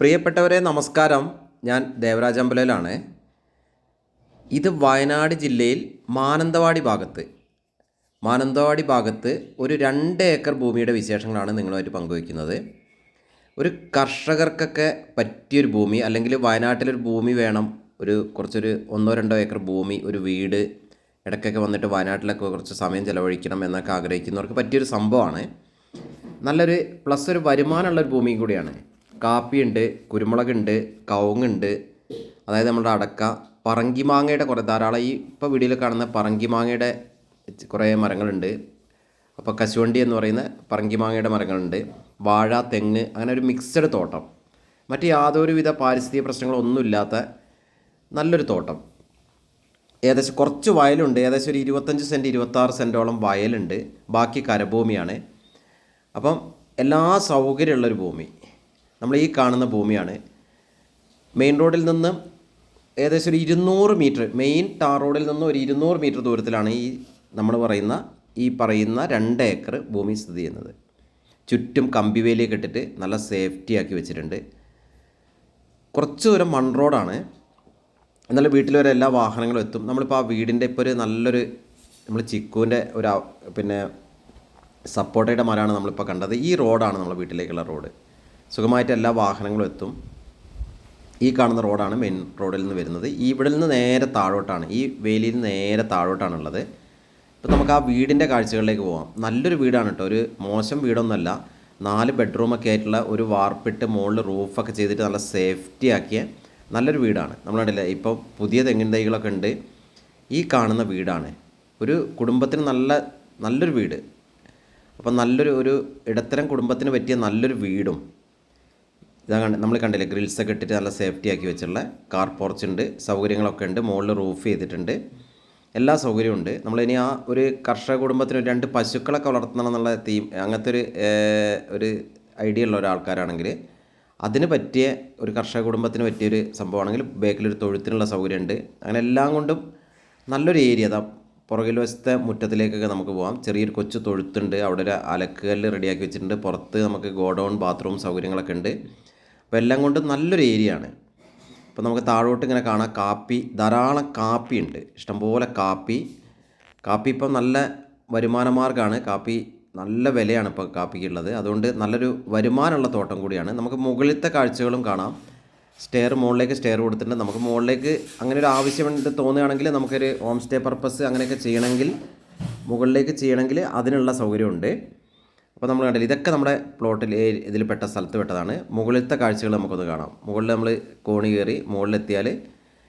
പ്രിയപ്പെട്ടവരെ നമസ്കാരം. ഞാൻ ദേവരാജ് അമ്പലയിലാണ്. ഇത് വയനാട് ജില്ലയിൽ മാനന്തവാടി ഭാഗത്ത്. മാനന്തവാടി ഭാഗത്ത് ഒരു രണ്ട് ഏക്കർ ഭൂമിയുടെ വിശേഷങ്ങളാണ് നിങ്ങളുമായിട്ട് പങ്കുവയ്ക്കുന്നത്. ഒരു കർഷകർക്കൊക്കെ പറ്റിയൊരു ഭൂമി അല്ലെങ്കിൽ വയനാട്ടിലൊരു ഭൂമി വേണം ഒരു കുറച്ചൊരു ഒന്നോ രണ്ടോ ഏക്കർ ഭൂമി ഒരു വീട് ഇടയ്ക്കൊക്കെ വന്നിട്ട് വയനാട്ടിലൊക്കെ കുറച്ച് സമയം ചിലവഴിക്കണം എന്നൊക്കെ ആഗ്രഹിക്കുന്നവർക്ക് പറ്റിയൊരു സംഭവമാണ്. നല്ലൊരു പ്ലസ് ഒരു വരുമാനമുള്ള ഒരു ഭൂമിയും കൂടിയാണ്. കാപ്പിയുണ്ട് കുരുമുളകുണ്ട് കവുങ്ങുണ്ട് അതായത് നമ്മുടെ അടക്ക പറങ്കി മാങ്ങയുടെ കുറേ ധാരാളം ഈ ഇപ്പോൾ വീഡിയോയിൽ കാണുന്ന പറങ്കി മാങ്ങയുടെ കുറേ മരങ്ങളുണ്ട്. അപ്പോൾ കശുവണ്ടി എന്ന് പറയുന്ന പറങ്കി പറങ്കിമാങ്ങയുടെ മരങ്ങളുണ്ട്. വാഴ തെങ്ങ് അങ്ങനെ ഒരു മിക്സഡ് തോട്ടം. മറ്റ് യാതൊരുവിധ പാരിസ്ഥിതിക പ്രശ്നങ്ങളൊന്നുമില്ലാത്ത നല്ലൊരു തോട്ടം. ഏകദേശം കുറച്ച് വയലുണ്ട്. ഏകദേശം ഒരു ഇരുപത്തഞ്ച് സെന്റ് ഇരുപത്താറ് സെന്റോളം വയലുണ്ട്. ബാക്കി കരഭൂമിയാണ്. അപ്പം എല്ലാ സൗകര്യമുള്ളൊരു ഭൂമി. നമ്മൾ ഈ കാണുന്ന ഭൂമിയാണ്. മെയിൻ റോഡിൽ നിന്ന് ഏകദേശം ഒരു ഇരുന്നൂറ് മീറ്റർ മെയിൻ ടാർ റോഡിൽ നിന്ന് ഒരു ഇരുന്നൂറ് മീറ്റർ ദൂരത്തിലാണ് ഈ നമ്മൾ പറയുന്ന ഈ പറയുന്ന രണ്ട് ഏക്കർ ഭൂമി സ്ഥിതി ചെയ്യുന്നത്. ചുറ്റും കമ്പിവേലിയൊക്കെ ഇട്ടിട്ട് നല്ല സേഫ്റ്റി ആക്കി വെച്ചിട്ടുണ്ട്. കുറച്ച് ദൂരം മൺ റോഡാണ്. എന്നാലും വീട്ടിൽ വരെ എല്ലാ വാഹനങ്ങളും എത്തും. നമ്മളിപ്പോൾ ആ വീടിന്റെ ഇപ്പോൾ ഒരു നല്ലൊരു നമ്മൾ ചിക്കുവിന്റെ ഒരു പിന്നെ സപ്പോർട്ടയുടെ മരമാണ് നമ്മളിപ്പോൾ കണ്ടത്. ഈ റോഡാണ് നമ്മുടെ വീട്ടിലേക്കുള്ള റോഡ്. സുഖമായിട്ട് എല്ലാ വാഹനങ്ങളും എത്തും. ഈ കാണുന്ന റോഡാണ് മെയിൻ റോഡിൽ നിന്ന് വരുന്നത്. ഈ ഇവിടെ നിന്ന് നേരെ താഴോട്ടാണ് ഈ വേലിയിൽ നിന്ന് നേരെ താഴോട്ടാണുള്ളത്. ഇപ്പോൾ നമുക്ക് ആ വീടിന്റെ കാഴ്ചകളിലേക്ക് പോകാം നല്ലൊരു വീടാണ് കേട്ടോ ഒരു മോശം വീടൊന്നുമല്ല. നാല് ബെഡ്റൂമൊക്കെ ആയിട്ടുള്ള ഒരു വാർപ്പിട്ട് മുകളിൽ റൂഫൊക്കെ ചെയ്തിട്ട് നല്ല സേഫ്റ്റി ആക്കിയ നല്ലൊരു വീടാണ്. നമ്മൾ ഇപ്പോൾ പുതിയ തെങ്ങിൻ തൈകളൊക്കെ ഉണ്ട്. ഈ കാണുന്ന വീടാണ്. ഒരു കുടുംബത്തിന് നല്ല നല്ലൊരു വീട്. അപ്പം നല്ലൊരു ഒരു ഇടത്തരം കുടുംബത്തിന് പറ്റിയ നല്ലൊരു വീടും. ഇതാ കണ്ട് നമ്മൾ കണ്ടില്ലേ ഗ്രിൽസൊക്കെ ഇട്ടിട്ട് നല്ല സേഫ്റ്റി ആക്കി വെച്ചുള്ള കാർ പോർച്ച് ഉണ്ട് സൗകര്യങ്ങളൊക്കെ ഉണ്ട് മുകളിൽ റൂഫ് ചെയ്തിട്ടുണ്ട്. എല്ലാ സൗകര്യവും ഉണ്ട്. നമ്മളിനി ആ ഒരു കർഷക കുടുംബത്തിന് രണ്ട് പശുക്കളൊക്കെ വളർത്തണം എന്നുള്ള തീം അങ്ങനത്തെ ഒരു ഒരു ഐഡിയ ഉള്ള ഒരാൾക്കാരാണെങ്കിൽ അതിന് പറ്റിയ ഒരു കർഷക കുടുംബത്തിന് പറ്റിയൊരു സംഭവമാണെങ്കിൽ ബേക്കിലൊരു തൊഴുത്തിനുള്ള സൗകര്യമുണ്ട് അങ്ങനെ എല്ലാം കൊണ്ടും നല്ലൊരു ഏരിയ അതാ പുറകിൽ വശത്തെ മുറ്റത്തിലേക്കൊക്കെ നമുക്ക് പോകാം ചെറിയൊരു കൊച്ചു തൊഴുത്തുണ്ട് അവിടെ ഒരു അലക്കുകല്ല് റെഡിയാക്കി വെച്ചിട്ടുണ്ട്. പുറത്ത് നമുക്ക് ഗോഡൗൺ ബാത്റൂം സൗകര്യങ്ങളൊക്കെ ഉണ്ട്. അപ്പോൾ എല്ലാം കൊണ്ടും നല്ലൊരു ഏരിയ ആണ്. അപ്പോൾ നമുക്ക് താഴോട്ട് ഇങ്ങനെ കാണാം കാപ്പി. ധാരാളം കാപ്പി ഉണ്ട്. ഇഷ്ടംപോലെ കാപ്പി. കാപ്പി ഇപ്പം നല്ല വരുമാന മാർഗമാണ്. കാപ്പി നല്ല വിലയാണ് ഇപ്പോൾ കാപ്പിക്കുള്ളത് അതുകൊണ്ട് നല്ലൊരു വരുമാനമുള്ള തോട്ടം കൂടിയാണ്. നമുക്ക് മുകളിലത്തെ കാഴ്ചകളും കാണാം. സ്റ്റെയർ മുകളിലേക്ക് സ്റ്റെയർ കൊടുത്തിട്ടുണ്ട്. നമുക്ക് മുകളിലേക്ക് അങ്ങനെ ഒരു ആവശ്യമുണ്ട് തോന്നുകയാണെങ്കിൽ നമുക്കൊരു ഹോം സ്റ്റേ പർപ്പസ് അങ്ങനെയൊക്കെ ചെയ്യണമെങ്കിൽ മുകളിലേക്ക് ചെയ്യണമെങ്കിൽ അതിനുള്ള സൗകര്യമുണ്ട്. അപ്പോൾ നമ്മൾ കണ്ടില്ല ഇതൊക്കെ നമ്മുടെ പ്ലോട്ടിൽ ഇതിൽ പെട്ട സ്ഥലത്ത് പെട്ടതാണ്. മുകളിലത്തെ കാഴ്ചകൾ നമുക്കൊന്ന് കാണാം. മുകളിൽ നമ്മൾ കോണി കയറി മുകളിലെത്തിയാൽ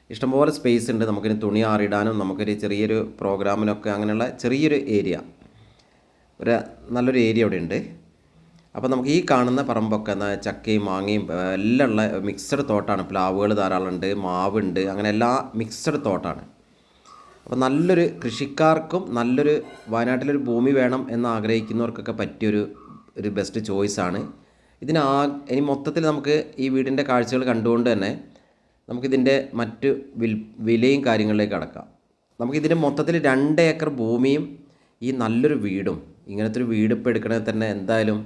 ഇഷ്ടംപോലെ സ്പേസ് ഉണ്ട്. നമുക്കിനി തുണി ആറിടാനും നമുക്കൊരു ചെറിയൊരു പ്രോഗ്രാമിനൊക്കെ അങ്ങനെയുള്ള ചെറിയൊരു ഏരിയ ഒരു നല്ലൊരു ഏരിയ അവിടെ ഉണ്ട് അപ്പോൾ നമുക്ക് ഈ കാണുന്ന പറമ്പൊക്കെ എന്നാൽ ചക്കയും മാങ്ങയും എല്ലാം ഉള്ള മിക്സഡ് തോട്ടാണ്. പ്ലാവുകൾ ധാരാളമുണ്ട് മാവുണ്ട് അങ്ങനെ എല്ലാ മിക്സഡ് തോട്ടാണ്. അപ്പോൾ നല്ലൊരു കൃഷിക്കാർക്കും നല്ലൊരു വയനാട്ടിലൊരു ഭൂമി വേണം എന്ന് ആഗ്രഹിക്കുന്നവർക്കൊക്കെ പറ്റിയൊരു ഒരു ബെസ്റ്റ് ചോയ്സാണ് ഇതിന് ആ ഇനി മൊത്തത്തിൽ നമുക്ക് ഈ വീടിന്റെ കാഴ്ചകൾ കണ്ടുകൊണ്ട് തന്നെ നമുക്കിതിന്റെ മറ്റ് വിൽ വിലയും കാര്യങ്ങളിലേക്ക് അടക്കാം നമുക്കിതിന്റെ മൊത്തത്തിൽ രണ്ട് ഏക്കർ ഭൂമിയും ഈ നല്ലൊരു വീടും ഇങ്ങനത്തെ ഒരു വീട് ഇപ്പോൾ എടുക്കണമെങ്കിൽ തന്നെ എന്തായാലും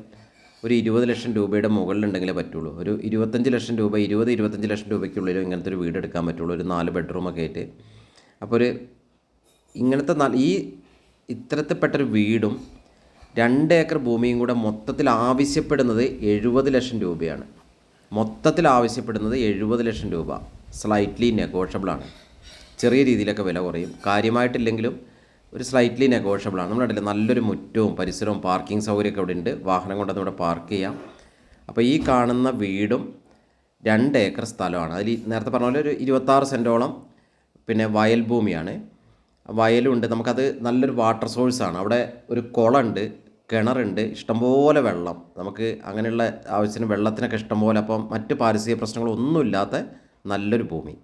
ഒരു ഇരുപത് ലക്ഷം രൂപയുടെ മുകളിലുണ്ടെങ്കിലേ പറ്റുള്ളൂ. ഒരു ഇരുപത്തഞ്ച് ലക്ഷം രൂപ ഇരുപത് ഇരുപത്തഞ്ച് ലക്ഷം രൂപയ്ക്കുള്ളിലും ഇങ്ങനത്തെ ഒരു വീട് എടുക്കാൻ പറ്റുള്ളൂ. ഒരു നാല് ബെഡ്റൂമൊക്കെ ആയിട്ട്. അപ്പോൾ ഒരു ഇങ്ങനത്തെ ഈ ഇത്തരത്തിൽപ്പെട്ടൊരു വീടും രണ്ട് ഏക്കർ ഭൂമിയും കൂടെ മൊത്തത്തിൽ ആവശ്യപ്പെടുന്നത് എഴുപത് ലക്ഷം രൂപയാണ്. മൊത്തത്തിൽ ആവശ്യപ്പെടുന്നത് എഴുപത് ലക്ഷം രൂപ. സ്ലൈറ്റ്ലി നെഗോഷ്യബിളാണ് ചെറിയ രീതിയിലൊക്കെ വില കുറയും. കാര്യമായിട്ടില്ലെങ്കിലും ഒരു സ്ലൈറ്റ്ലി നെഗോഷ്യബിളാണ് നമ്മുടെ ഇടയിൽ നല്ലൊരു മുറ്റവും പരിസരവും പാർക്കിംഗ് സൗകര്യമൊക്കെ അവിടെ ഉണ്ട്. വാഹനം കൊണ്ടൊന്നും ഇവിടെ പാർക്ക് ചെയ്യാം. അപ്പോൾ ഈ കാണുന്ന വീടും രണ്ട് ഏക്കർ സ്ഥലമാണ്. അതിൽ നേരത്തെ പറഞ്ഞ പോലെ ഒരു ഇരുപത്താറ് സെന്റോളം പിന്നെ വയൽ ഭൂമിയാണ് വയലുണ്ട്. നമുക്കത് നല്ലൊരു വാട്ടർ സോഴ്സാണ് അവിടെ ഒരു കുളമുണ്ട് കിണറുണ്ട് ഇഷ്ടംപോലെ വെള്ളം. നമുക്ക് അങ്ങനെയുള്ള ആവശ്യത്തിന് വെള്ളത്തിനൊക്കെ ഇഷ്ടംപോലെ. അപ്പം മറ്റ് പാരിസ്ഥിതിക പ്രശ്നങ്ങളൊന്നുമില്ലാത്ത നല്ലൊരു ഭൂമി.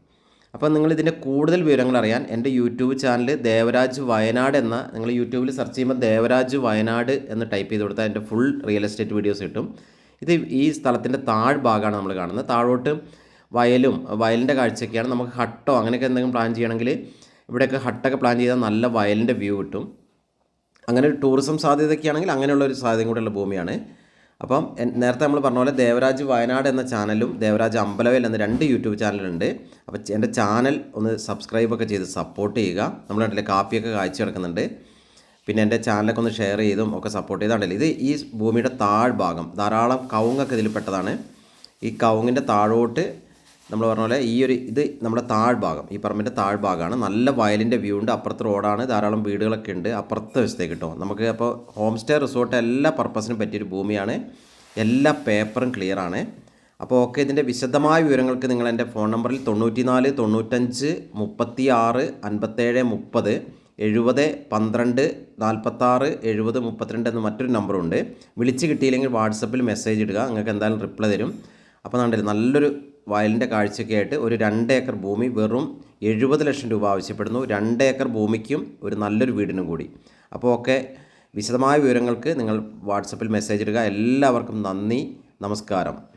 അപ്പം നിങ്ങൾ ഇതിന്റെ കൂടുതൽ വിവരങ്ങൾ അറിയാൻ എന്റെ യൂട്യൂബ് ചാനൽ ദേവരാജ് വയനാട് എന്ന നിങ്ങൾ യൂട്യൂബിൽ സെർച്ച് ചെയ്യുമ്പോൾ ദേവരാജ് വയനാട് എന്ന് ടൈപ്പ് ചെയ്ത് കൊടുത്താൽ എന്റെ ഫുൾ റിയൽ എസ്റ്റേറ്റ് വീഡിയോസ് കിട്ടും. ഇത് ഈ സ്ഥലത്തിന്റെ താഴ്ഭാഗമാണ് നമ്മൾ കാണുന്നത്. താഴോട്ട് വയലും വയലിന്റെ കാഴ്ചയൊക്കെയാണ്. നമുക്ക് ഹട്ടോ അങ്ങനെയൊക്കെ എന്തെങ്കിലും പ്ലാൻ ചെയ്യണമെങ്കിൽ ഇവിടെയൊക്കെ ഹട്ടൊക്കെ പ്ലാൻ ചെയ്താൽ നല്ല വയലിന്റെ വ്യൂ കിട്ടും. അങ്ങനെ ഒരു ടൂറിസം സാധ്യതയൊക്കെയാണെങ്കിൽ അങ്ങനെയുള്ള ഒരു സാധ്യത കൂടെയുള്ള ഭൂമിയാണ്. അപ്പം നേരത്തെ നമ്മൾ പറഞ്ഞ പോലെ ദേവരാജ് വയനാട് എന്ന ചാനലും ദേവരാജ് അമ്പലവേൽ എന്ന രണ്ട് യൂട്യൂബ് ചാനലുണ്ട് അപ്പോൾ എന്റെ ചാനൽ ഒന്ന് സബ്സ്ക്രൈബൊക്കെ ചെയ്ത് സപ്പോർട്ട് ചെയ്യുക. നമ്മൾ നാട്ടിലെ കാപ്പിയൊക്കെ കാഴ്ച കിടക്കുന്നുണ്ട്. പിന്നെ എന്റെ ചാനലൊക്കെ ഒന്ന് ഷെയർ ചെയ്തും ഒക്കെ സപ്പോർട്ട് ചെയ്താണ്ടല്ലോ ഇത് ഈ ഭൂമിയുടെ താഴ്ഭാഗം ധാരാളം കവുങ്ങൊക്കെ ഇതിൽ പെട്ടതാണ്. ഈ കവുങ്ങിന്റെ താഴോട്ട് നമ്മൾ പറഞ്ഞ പോലെ ഈ ഒരു ഇത് നമ്മുടെ താഴ്ഭാഗം ഈ പറമ്പിന്റെ താഴ്ഭാഗമാണ്. നല്ല വയലിന്റെ വ്യൂ ഉണ്ട്. അപ്പുറത്ത് റോഡാണ്. ധാരാളം വീടുകളൊക്കെ ഉണ്ട്. അപ്പുറത്തെ വശത്തേക്ക് കിട്ടും നമുക്ക് അപ്പോൾ ഹോം സ്റ്റേ റിസോർട്ട് എല്ലാ പർപ്പസിനും പറ്റിയൊരു ഭൂമിയാണ്. എല്ലാ പേപ്പറും ക്ലിയറാണ് അപ്പോൾ ഓക്കെ ഇതിന്റെ വിശദമായ വിവരങ്ങൾക്ക് നിങ്ങൾ എന്റെ ഫോൺ നമ്പറിൽ തൊണ്ണൂറ്റി നാല് തൊണ്ണൂറ്റഞ്ച് മുപ്പത്തി ആറ് അൻപത്തേഴ് മുപ്പത് എഴുപത് പന്ത്രണ്ട് നാൽപ്പത്താറ് എഴുപത് മുപ്പത്തിരണ്ട് എന്ന മറ്റൊരു നമ്പറുണ്ട് വിളിച്ച് കിട്ടിയില്ലെങ്കിൽ വാട്സപ്പിൽ മെസ്സേജ് ഇടുക. നിങ്ങൾക്ക് എന്തായാലും റിപ്ലൈ തരും. അപ്പോൾ നല്ലൊരു വയലിന്റെ കാഴ്ചയ്ക്കായിട്ട് ഒരു രണ്ട് ഏക്കർ ഭൂമി വെറും എഴുപത് ലക്ഷം രൂപ ആവശ്യപ്പെടുന്നു. രണ്ട് ഏക്കർ ഭൂമിക്കും ഒരു നല്ലൊരു വീടിനും കൂടി. അപ്പോൾ ഒക്കെ വിശദമായ വിവരങ്ങൾക്ക് നിങ്ങൾ വാട്സപ്പിൽ മെസ്സേജ് ഇടുക. എല്ലാവർക്കും നന്ദി. നമസ്കാരം.